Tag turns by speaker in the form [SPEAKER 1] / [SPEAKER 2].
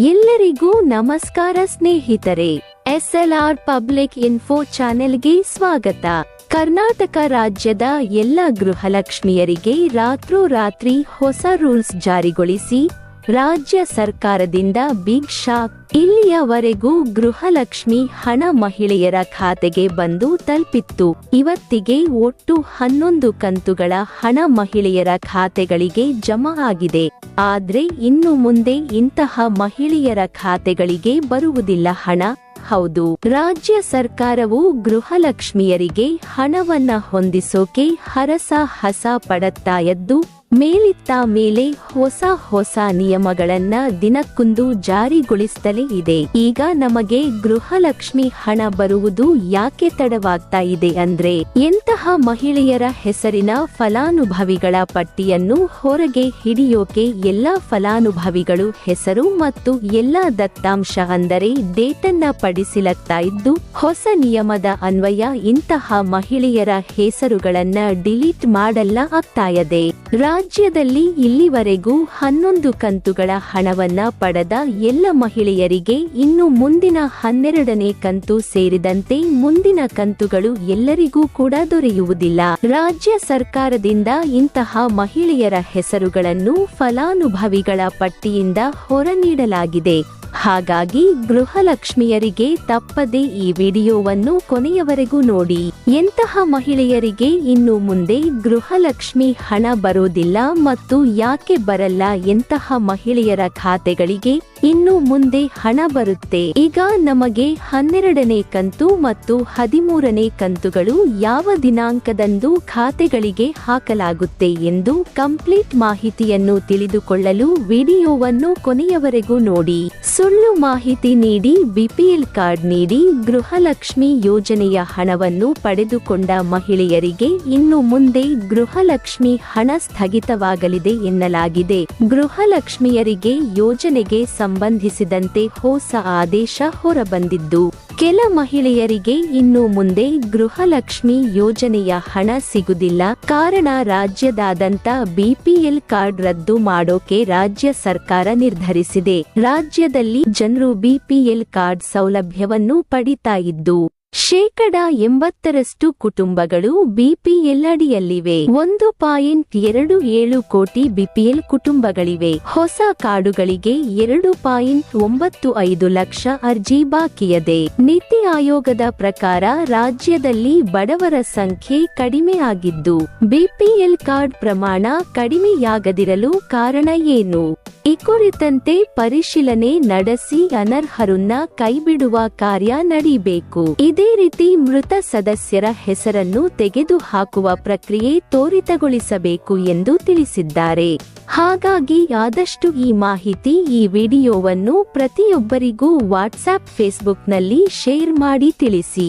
[SPEAKER 1] ಎಲ್ಲರಿಗೂ ನಮಸ್ಕಾರ ಸ್ನೇಹಿತರೆ, ಎಸ್ಎಲ್ಆರ್ ಪಬ್ಲಿಕ್ ಇನ್ಫೋ ಚಾನೆಲ್ಗೆ ಸ್ವಾಗತ. ಕರ್ನಾಟಕ ರಾಜ್ಯದ ಎಲ್ಲ ಗೃಹಲಕ್ಷ್ಮಿಯರಿಗೆ ರಾತ್ರೋರಾತ್ರಿ ಹೊಸ ರೂಲ್ಸ್ ಜಾರಿಗೊಳಿಸಿ, ರಾಜ್ಯ ಸರ್ಕಾರದಿಂದ ಬಿಗ್ ಶಾಕ್. ಇಲ್ಲಿಯವರೆಗೂ ಗೃಹಲಕ್ಷ್ಮಿ ಹಣ ಮಹಿಳೆಯರ ಖಾತೆಗೆ ಬಂದು ತಲುಪಿತ್ತು. ಇವತ್ತಿಗೆ ಒಟ್ಟು ಹನ್ನೊಂದು ಕಂತುಗಳ ಹಣ ಮಹಿಳೆಯರ ಖಾತೆಗಳಿಗೆ ಜಮಾ ಆಗಿದೆ. ಆದ್ರೆ ಇನ್ನು ಮುಂದೆ ಇಂತಹ ಮಹಿಳೆಯರ ಖಾತೆಗಳಿಗೆ ಬರುವುದಿಲ್ಲ ಹಣ. ಹೌದು. ರಾಜ್ಯ ಸರ್ಕಾರವು ಗೃಹಲಕ್ಷ್ಮಿಯರಿಗೆ ಹಣವನ್ನ ಹೊಂದಿಸೋಕೆ ಹರಸ ಹಸ ಪಡತ್ತಾ ಮೇಲಿತ್ತ ಮೇಲೆ ಹೊಸ ಹೊಸ ನಿಯಮಗಳನ್ನ ದಿನಕ್ಕೊಂದು ಜಾರಿಗೊಳಿಸುತ್ತಲೇ ಇದೆ. ಈಗ ನಮಗೆ ಗೃಹಲಕ್ಷ್ಮಿ ಹಣ ಬರುವುದು ಯಾಕೆ ತಡವಾಗ್ತಾ ಇದೆ ಅಂದ್ರೆ, ಎಂತಹ ಮಹಿಳೆಯರ ಹೆಸರಿನ ಫಲಾನುಭವಿಗಳ ಪಟ್ಟಿಯನ್ನು ಹೊರಗೆ ಹಿಡಿಯೋಕೆ ಎಲ್ಲಾ ಫಲಾನುಭವಿಗಳು ಹೆಸರು ಮತ್ತು ಎಲ್ಲಾ ದತ್ತಾಂಶ ಅಂದರೆ ಡೇಟನ್ನ ಪಡಿಸಿಲಾಗ್ತಾ ಇದ್ದು ಹೊಸ ನಿಯಮದ ಅನ್ವಯ ಇಂತಹ ಮಹಿಳೆಯರ ಹೆಸರುಗಳನ್ನ ಡಿಲೀಟ್ ಮಾಡಲ್ಲ ಆಗ್ತಾ ಇದೆ. ರಾಜ್ಯದಲ್ಲಿ ಇಲ್ಲಿವರೆಗೂ ಹನ್ನೊಂದು ಕಂತುಗಳ ಹಣವನ್ನ ಪಡೆದ ಎಲ್ಲ ಮಹಿಳೆಯರಿಗೆ ಇನ್ನು ಮುಂದಿನ ಹನ್ನೆರಡನೇ ಕಂತು ಸೇರಿದಂತೆ ಮುಂದಿನ ಕಂತುಗಳು ಎಲ್ಲರಿಗೂ ಕೂಡ ದೊರೆಯುವುದಿಲ್ಲ. ರಾಜ್ಯ ಸರ್ಕಾರದಿಂದ ಇಂತಹ ಮಹಿಳೆಯರ ಹೆಸರುಗಳನ್ನು ಫಲಾನುಭವಿಗಳ ಪಟ್ಟಿಯಿಂದ ಹೊರ ನೀಡಲಾಗಿದೆ ಹಾಗಾಗಿ ಗೃಹಲಕ್ಷ್ಮಿಯರಿಗೆ ತಪ್ಪದೆ ಈ ವಿಡಿಯೋವನ್ನು ಕೊನೆಯವರೆಗೂ ನೋಡಿ. ಎಂತಹ ಮಹಿಳೆಯರಿಗೆ ಇನ್ನು ಮುಂದೆ ಗೃಹಲಕ್ಷ್ಮಿ ಹಣ ಬರೋದಿಲ್ಲ ಮತ್ತು ಯಾಕೆ ಬರಲ್ಲ ಎಂತಹ ಮಹಿಳೆಯರ ಖಾತೆಗಳಿಗೆ ಇನ್ನು ಮುಂದೆ ಹಣ ಬರುತ್ತೆ. ಈಗ ನಮಗೆ ಹನ್ನೆರಡನೇ ಕಂತು ಮತ್ತು ಹದಿಮೂರನೇ ಕಂತುಗಳು ಯಾವ ದಿನಾಂಕದಂದು ಖಾತೆಗಳಿಗೆ ಹಾಕಲಾಗುತ್ತೆ ಎಂದು ಕಂಪ್ಲೀಟ್ ಮಾಹಿತಿಯನ್ನು ತಿಳಿದುಕೊಳ್ಳಲು ವಿಡಿಯೋವನ್ನು ಕೊನೆಯವರೆಗೂ ನೋಡಿ. ಸುಳ್ಳು ಮಾಹಿತಿ ನೀಡಿ, ಬಿಪಿಎಲ್ ಕಾರ್ಡ್ ನೀಡಿ ಗೃಹಲಕ್ಷ್ಮಿ ಯೋಜನೆಯ ಹಣವನ್ನು ಪಡೆದುಕೊಂಡ ಮಹಿಳೆಯರಿಗೆ ಇನ್ನು ಮುಂದೆ ಗೃಹಲಕ್ಷ್ಮಿ ಹಣ ಸ್ಥಗಿತವಾಗಲಿದೆ ಎನ್ನಲಾಗಿದೆ. ಗೃಹಲಕ್ಷ್ಮಿಯರಿಗೆ ಯೋಜನೆಗೆ ಸಂಬಂಧಿಸಿದಂತೆ ಹೊಸ ಆದೇಶ ಹೊರಬಂದಿದ್ದು ಕೆಲ ಮಹಿಳೆಯರಿಗೆ ಇನ್ನು ಮುಂದೆ ಗೃಹಲಕ್ಷ್ಮಿ ಯೋಜನೆಯ ಹಣ ಸಿಗುದಿಲ್ಲ ಕಾರಣ ರಾಜ್ಯದಾದಂತ ಬಿಪಿಎಲ್ ಕಾರ್ಡ್ ರದ್ದು ಮಾಡೋಕೆ ರಾಜ್ಯ ಸರ್ಕಾರ ನಿರ್ಧರಿಸಿದೆ. ರಾಜ್ಯದಲ್ಲಿ ಜನರು ಬಿಪಿಎಲ್ ಕಾರ್ಡ್ ಸೌಲಭ್ಯವನ್ನು ಪಡಿತಾ ಇದ್ದು ಶೇಕಡ ಎಂಬತ್ತರಷ್ಟು ಕುಟುಂಬಗಳು ಬಿಪಿಎಲ್ ಅಡಿಯಲ್ಲಿವೆ ಒಂದು ಪಾಯಿಂಟ್ ಎರಡು ಏಳು ಕೋಟಿ ಬಿಪಿಎಲ್ ಕುಟುಂಬಗಳಿವೆ. ಹೊಸ ಕಾರ್ಡುಗಳಿಗೆ ಎರಡು ಪಾಯಿಂಟ್ ಒಂಬತ್ತು ಐದು ಲಕ್ಷ ಅರ್ಜಿ ಬಾಕಿಯದೆ. ನೀತಿ ಆಯೋಗದ ಪ್ರಕಾರ ರಾಜ್ಯದಲ್ಲಿ ಬಡವರ ಸಂಖ್ಯೆ ಕಡಿಮೆ ಆಗಿದ್ದು, ಬಿಪಿಎಲ್ ಕಾರ್ಡ್ ಪ್ರಮಾಣ ಕಡಿಮೆಯಾಗದಿರಲು ಕಾರಣ ಏನು? ಈ ಕುರಿತಂತೆ ಪರಿಶೀಲನೆ ನಡೆಸಿ ಅನರ್ಹರನ್ನ ಕೈಬಿಡುವ ಕಾರ್ಯ ನಡೆಯಬೇಕು ಇದೇ ರೀತಿ ಮೃತ ಸದಸ್ಯರ ಹೆಸರನ್ನು ತೆಗೆದುಹಾಕುವ ಪ್ರಕ್ರಿಯೆ ತ್ವರಿತಗೊಳಿಸಬೇಕು ಎಂದು ತಿಳಿಸಿದ್ದಾರೆ. ಹಾಗಾಗಿ ಆದಷ್ಟು ಈ ಮಾಹಿತಿ ಈ ವಿಡಿಯೋವನ್ನು ಪ್ರತಿಯೊಬ್ಬರಿಗೂ ವಾಟ್ಸ್ಆಪ್ ಫೇಸ್ಬುಕ್ನಲ್ಲಿ ಶೇರ್ ಮಾಡಿ ತಿಳಿಸಿ.